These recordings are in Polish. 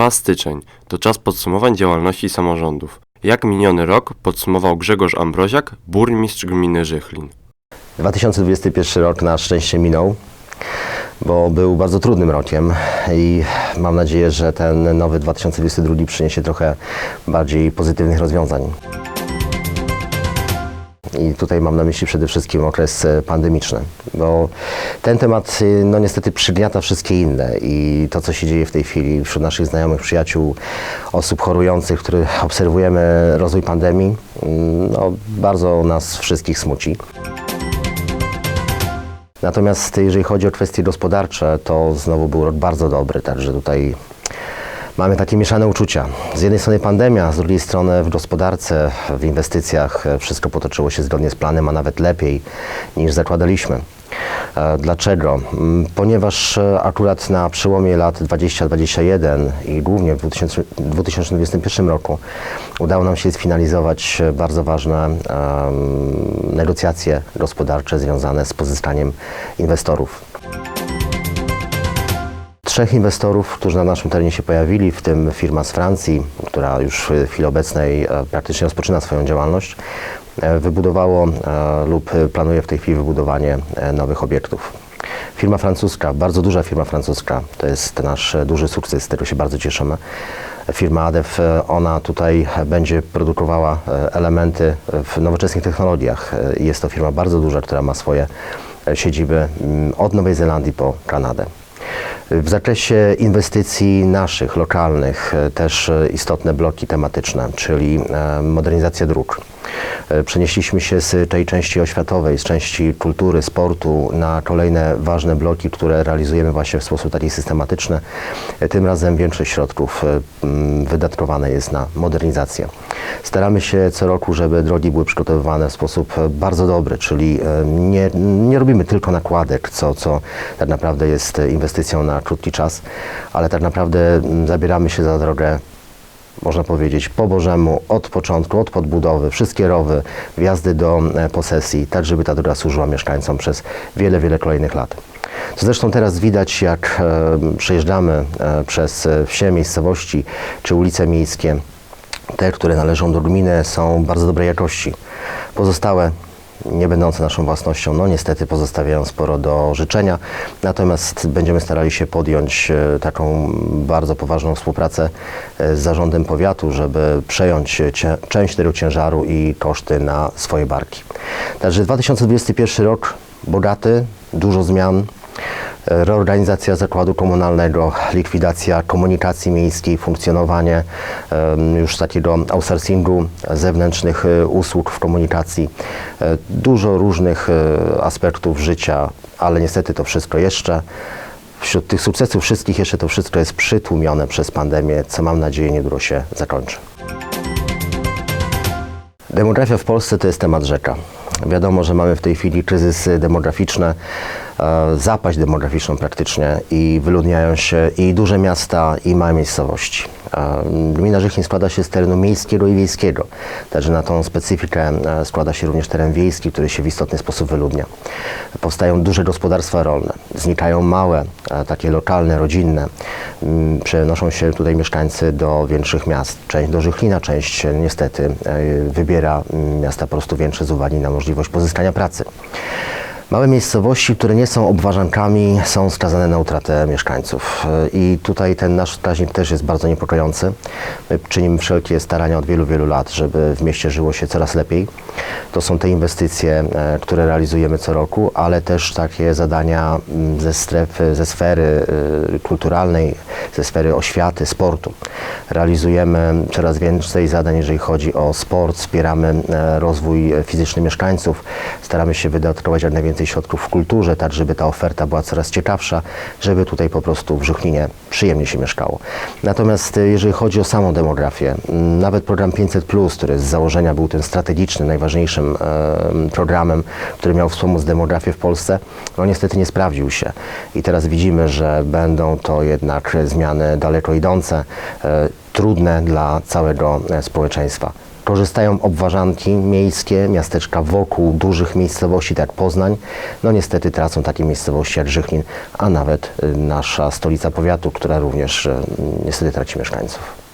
Trwa styczeń. To czas podsumowań działalności samorządów. Jak miniony rok podsumował Grzegorz Ambroziak, burmistrz gminy Żychlin. 2021 rok na szczęście minął, bo był bardzo trudnym rokiem i mam nadzieję, że ten nowy 2022 przyniesie trochę bardziej pozytywnych rozwiązań. I tutaj mam na myśli przede wszystkim okres e, pandemiczny, bo ten temat y, no niestety przygniata wszystkie inne i to, co się dzieje w tej chwili wśród naszych znajomych, przyjaciół, osób chorujących, których obserwujemy rozwój pandemii, mm, no, bardzo nas wszystkich smuci. Natomiast jeżeli chodzi o kwestie gospodarcze, to znowu był rok bardzo dobry, także tutaj mamy takie mieszane uczucia. Z jednej strony pandemia, z drugiej strony w gospodarce, w inwestycjach e, wszystko potoczyło się zgodnie z planem, a nawet lepiej niż zakładaliśmy. E, Dlaczego? Mm, Ponieważ e, akurat na przełomie lat 20-21 i głównie w 2000 2021 roku udało nam się sfinalizować bardzo ważne negocjacje gospodarcze związane z pozyskaniem inwestorów trzech inwestorów, którzy na naszym terenie się pojawili, w tym firma z Francji, która już w chwili obecnej e, praktycznie rozpoczyna swoją działalność, e, wybudowało e, lub planuje w tej chwili wybudowanie nowych obiektów. Firma francuska, bardzo duża firma francuska, to jest nasz duży sukces, z tego się bardzo cieszymy. Firma ADEF, ona tutaj będzie produkowała elementy w nowoczesnych technologiach. Jest to firma bardzo duża, która ma swoje siedziby mm, od Nowej Zelandii po Kanadę. W zakresie inwestycji naszych, lokalnych, e, też e, istotne bloki tematyczne, czyli e, modernizacja dróg. Przenieśliśmy się z tej części oświatowej, z części kultury, sportu na kolejne ważne bloki, które realizujemy właśnie w sposób taki systematyczny. Tym razem większość środków wydatkowane jest na modernizację. Staramy się co roku, żeby drogi były przygotowywane w sposób bardzo dobry, czyli nie, nie robimy tylko nakładek, co, co tak naprawdę jest e, inwestycją na krótki czas, ale tak naprawdę m, zabieramy się za drogę można powiedzieć, po Bożemu, od początku, od podbudowy, wszystkie rowy, wjazdy do e, posesji, tak żeby ta droga służyła mieszkańcom przez wiele, wiele kolejnych lat. Co zresztą teraz widać, jak e, przejeżdżamy e, przez wsie, miejscowości czy ulice miejskie, te, które należą do gminy, są bardzo dobrej jakości. Pozostałe nie będące naszą własnością, no niestety pozostawiają sporo do życzenia. Natomiast będziemy starali się podjąć e, taką bardzo poważną współpracę e, z zarządem powiatu, żeby przejąć e, część tego ciężaru i koszty na swoje barki. Także 2021 rok bogaty, dużo zmian, reorganizacja zakładu komunalnego, likwidacja komunikacji miejskiej, funkcjonowanie już takiego outsourcingu zewnętrznych e, usług w komunikacji. E, Dużo różnych e, aspektów życia, ale niestety to wszystko jeszcze wśród tych sukcesów wszystkich jeszcze to wszystko jest przytłumione przez pandemię, co mam nadzieję niedługo się zakończy. Demografia w Polsce to jest temat rzeka. Wiadomo, że mamy w tej chwili kryzysy demograficzne, zapaść demograficzną praktycznie i wyludniają się i duże miasta, i małe miejscowości. E, Gmina Żychlin składa się z terenu miejskiego i wiejskiego, także na tą specyfikę e, składa się również teren wiejski, który się w istotny sposób wyludnia. Powstają duże gospodarstwa rolne, znikają małe, e, takie lokalne, rodzinne. Mm, Przenoszą się tutaj mieszkańcy do większych miast. Część do Żychlina, część e, niestety e, wybiera mm, miasta po prostu większe z uwagi na możliwość pozyskania pracy. Małe miejscowości, które nie są obwarzankami, są skazane na utratę mieszkańców. E, I tutaj ten nasz wskaźnik też jest bardzo niepokojący. My czynimy wszelkie starania od wielu, wielu lat, żeby w mieście żyło się coraz lepiej. To są te inwestycje, e, które realizujemy co roku, ale też takie zadania mm, ze strefy, ze sfery y, kulturalnej, ze sfery oświaty, sportu. Realizujemy coraz więcej zadań, jeżeli chodzi o sport, wspieramy e, rozwój fizyczny mieszkańców, staramy się wydatkować jak najwięcej środków w kulturze, tak żeby ta oferta była coraz ciekawsza, żeby tutaj po prostu w Żuchlinie przyjemnie się mieszkało. Natomiast e, jeżeli chodzi o samą demografię, nawet program 500+, który z założenia był tym strategicznym, najważniejszym e, programem, który miał wspomóc demografię w Polsce, no niestety nie sprawdził się. I teraz widzimy, że będą to jednak zmiany daleko idące, e, trudne dla całego społeczeństwa. Korzystają obwarzanki miejskie, miasteczka wokół dużych miejscowości, tak jak Poznań. No niestety tracą takie miejscowości jak Żychlin, a nawet y, nasza stolica powiatu, która również y, niestety traci mieszkańców.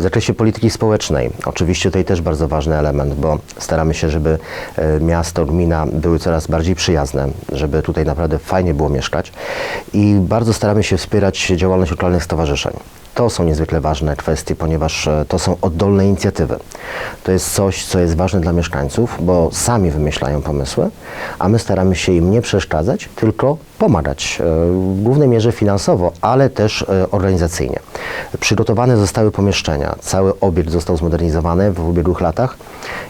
W zakresie polityki społecznej, oczywiście tutaj też bardzo ważny element, bo staramy się, żeby e, miasto, gmina były coraz bardziej przyjazne, żeby tutaj naprawdę fajnie było mieszkać i bardzo staramy się wspierać działalność lokalnych stowarzyszeń. To są niezwykle ważne kwestie, ponieważ e, to są oddolne inicjatywy. To jest coś, co jest ważne dla mieszkańców, bo sami wymyślają pomysły, a my staramy się im nie przeszkadzać, tylko pomagać, e, w głównej mierze finansowo, ale też e, organizacyjnie. Przygotowane zostały pomieszczenia, cały obiekt został zmodernizowany w ubiegłych latach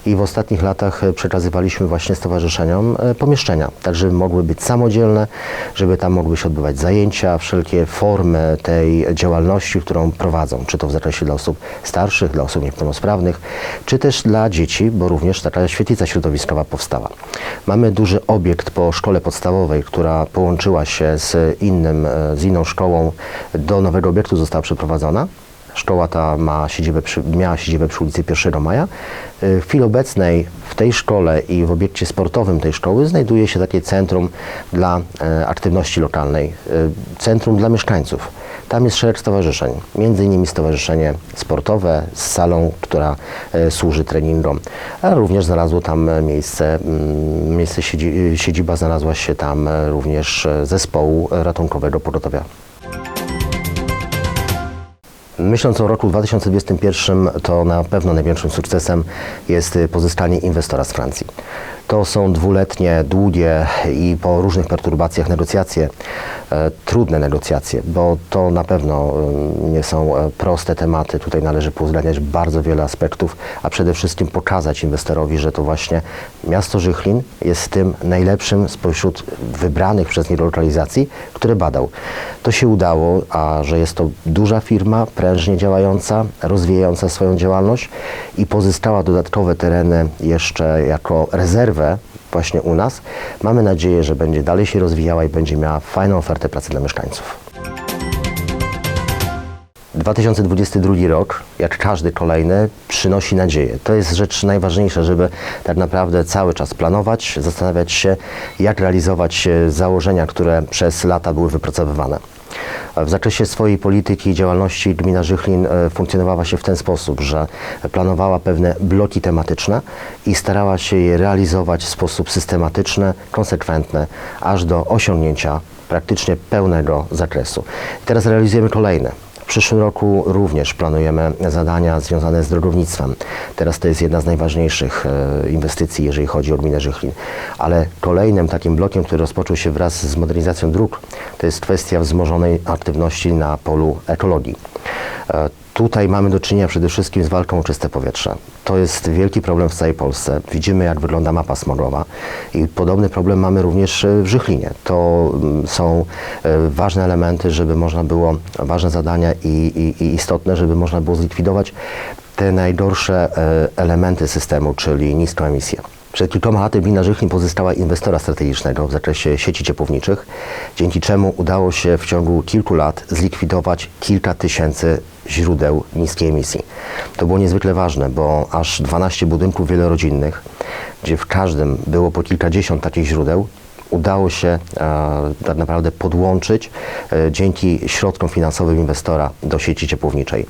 i w ostatnich latach e, przekazywaliśmy właśnie stowarzyszeniom pomieszczenia, tak żeby mogły być samodzielne, żeby tam mogły się odbywać zajęcia, wszelkie formy tej działalności, którą prowadzą, czy to w zakresie dla osób starszych, dla osób niepełnosprawnych, czy też dla dzieci, bo również taka świetlica środowiskowa powstała. Mamy duży obiekt po szkole podstawowej, która połączyła się z innym, e, z inną szkołą, do nowego obiektu została przeprowadzona. Szkoła ta ma siedzibę przy, miała siedzibę przy ulicy 1 Maja. Y, W chwili obecnej w tej szkole i w obiekcie sportowym tej szkoły znajduje się takie centrum dla e, aktywności lokalnej, centrum dla mieszkańców. Tam jest szereg stowarzyszeń, między innymi stowarzyszenie sportowe z salą, która e, służy treningom, a również znalazło tam miejsce, mm, miejsce siedzi, siedziba znalazła się tam e, również e, zespołu ratunkowego pogotowia. Myśląc o roku 2021, to na pewno największym sukcesem jest pozyskanie inwestora z Francji. To są dwuletnie, długie i po różnych perturbacjach negocjacje, e, trudne negocjacje, bo to na pewno y, nie są e, proste tematy. Tutaj należy uwzględniać bardzo wiele aspektów, a przede wszystkim pokazać inwestorowi, że to właśnie miasto Żychlin jest tym najlepszym spośród wybranych przez niego lokalizacji, które badał. To się udało, a że jest to duża firma, prężnie działająca, rozwijająca swoją działalność i pozyskała dodatkowe tereny jeszcze jako rezerwę właśnie u nas. Mamy nadzieję, że będzie dalej się rozwijała i będzie miała fajną ofertę pracy dla mieszkańców. 2022 rok, jak każdy kolejny, przynosi nadzieję. To jest rzecz najważniejsza, żeby tak naprawdę cały czas planować, zastanawiać się, jak realizować e, założenia, które przez lata były wypracowywane. W zakresie swojej polityki i działalności gmina Żychlin e, funkcjonowała się w ten sposób, że planowała pewne bloki tematyczne i starała się je realizować w sposób systematyczny, konsekwentny, aż do osiągnięcia praktycznie pełnego zakresu. Teraz realizujemy kolejne. Przyszłym roku również planujemy zadania związane z drogownictwem. Teraz to jest jedna z najważniejszych e, inwestycji, jeżeli chodzi o gminę Żychlin. Ale kolejnym takim blokiem, który rozpoczął się wraz z modernizacją dróg, to jest kwestia wzmożonej aktywności na polu ekologii. Tutaj mamy do czynienia przede wszystkim z walką o czyste powietrze. To jest wielki problem w całej Polsce. Widzimy, jak wygląda mapa smogowa i podobny problem mamy również e, w Żychlinie. To mm, są e, ważne elementy, żeby można było, ważne zadania i, i, i istotne, żeby można było zlikwidować te najgorsze e, elementy systemu, czyli niską emisję. Przed kilkoma laty gmina Żychlin pozyskała inwestora strategicznego w zakresie sieci ciepłowniczych, dzięki czemu udało się w ciągu kilku lat zlikwidować kilka tysięcy źródeł niskiej emisji. To było niezwykle ważne, bo aż 12 budynków wielorodzinnych, gdzie w każdym było po kilkadziesiąt takich źródeł, udało się e, tak naprawdę podłączyć e, dzięki środkom finansowym inwestora do sieci ciepłowniczej.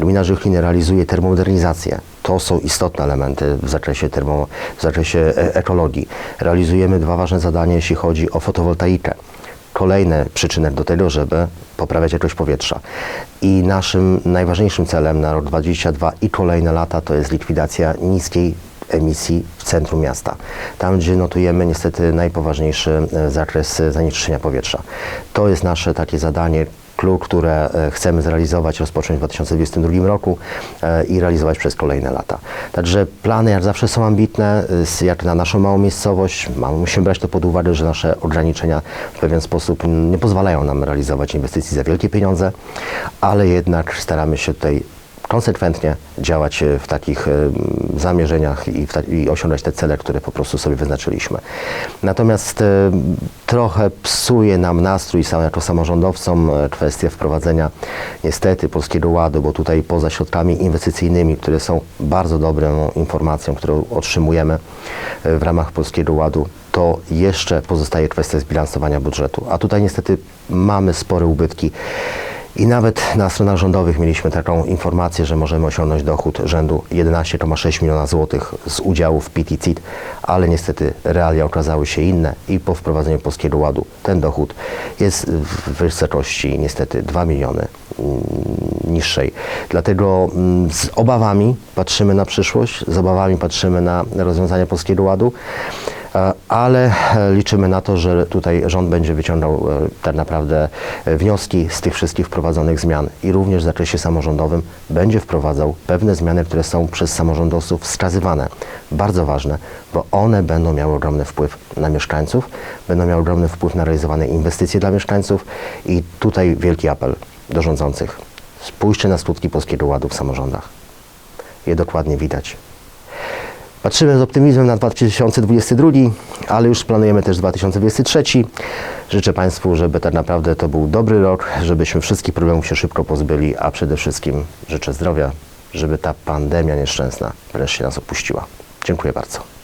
Gmina Żychlin realizuje termomodernizację. To są istotne elementy w zakresie, termo, w zakresie e, ekologii. Realizujemy dwa ważne zadania, jeśli chodzi o fotowoltaikę kolejny przyczynek do tego, żeby poprawiać jakość powietrza. I naszym najważniejszym celem na rok 2022 i kolejne lata to jest likwidacja niskiej emisji w centrum miasta. Tam, gdzie notujemy niestety najpoważniejszy e, zakres e, zanieczyszczenia powietrza. To jest nasze takie zadanie, klucz, które e, chcemy zrealizować, rozpocząć w 2022 roku e, i realizować przez kolejne lata. Także plany jak zawsze są ambitne, e, jak na naszą małą miejscowość. Musimy brać to pod uwagę, że nasze ograniczenia w pewien sposób nie pozwalają nam realizować inwestycji za wielkie pieniądze, ale jednak staramy się tutaj konsekwentnie działać e, w takich e, zamierzeniach i, ta, i osiągać te cele, które po prostu sobie wyznaczyliśmy. Natomiast e, trochę psuje nam nastrój sam jako samorządowcom kwestia wprowadzenia niestety Polskiego Ładu, bo tutaj poza środkami inwestycyjnymi, które są bardzo dobrą informacją, którą otrzymujemy w ramach Polskiego Ładu, to jeszcze pozostaje kwestia zbilansowania budżetu. A tutaj niestety mamy spore ubytki. I nawet na stronach rządowych mieliśmy taką informację, że możemy osiągnąć dochód rzędu 11,6 miliona złotych z udziałów PIT i CIT, ale niestety realia okazały się inne i po wprowadzeniu Polskiego Ładu ten dochód jest w wysokości niestety 2 miliony mm, niższej. Dlatego mm, z obawami patrzymy na przyszłość, z obawami patrzymy na rozwiązania Polskiego Ładu. E, ale e, liczymy na to, że tutaj rząd będzie wyciągał e, tak naprawdę wnioski z tych wszystkich wprowadzonych zmian i również w zakresie samorządowym będzie wprowadzał pewne zmiany, które są przez samorządowców wskazywane. Bardzo ważne, bo one będą miały ogromny wpływ na mieszkańców, będą miały ogromny wpływ na realizowane inwestycje dla mieszkańców i tutaj wielki apel do rządzących. Spójrzcie na skutki Polskiego Ładu w samorządach. Je dokładnie widać. Patrzymy z optymizmem na 2022, ale już planujemy też 2023. Życzę Państwu, żeby tak naprawdę to był dobry rok, żebyśmy wszystkich problemów się szybko pozbyli, a przede wszystkim życzę zdrowia, żeby ta pandemia nieszczęsna wreszcie nas opuściła. Dziękuję bardzo.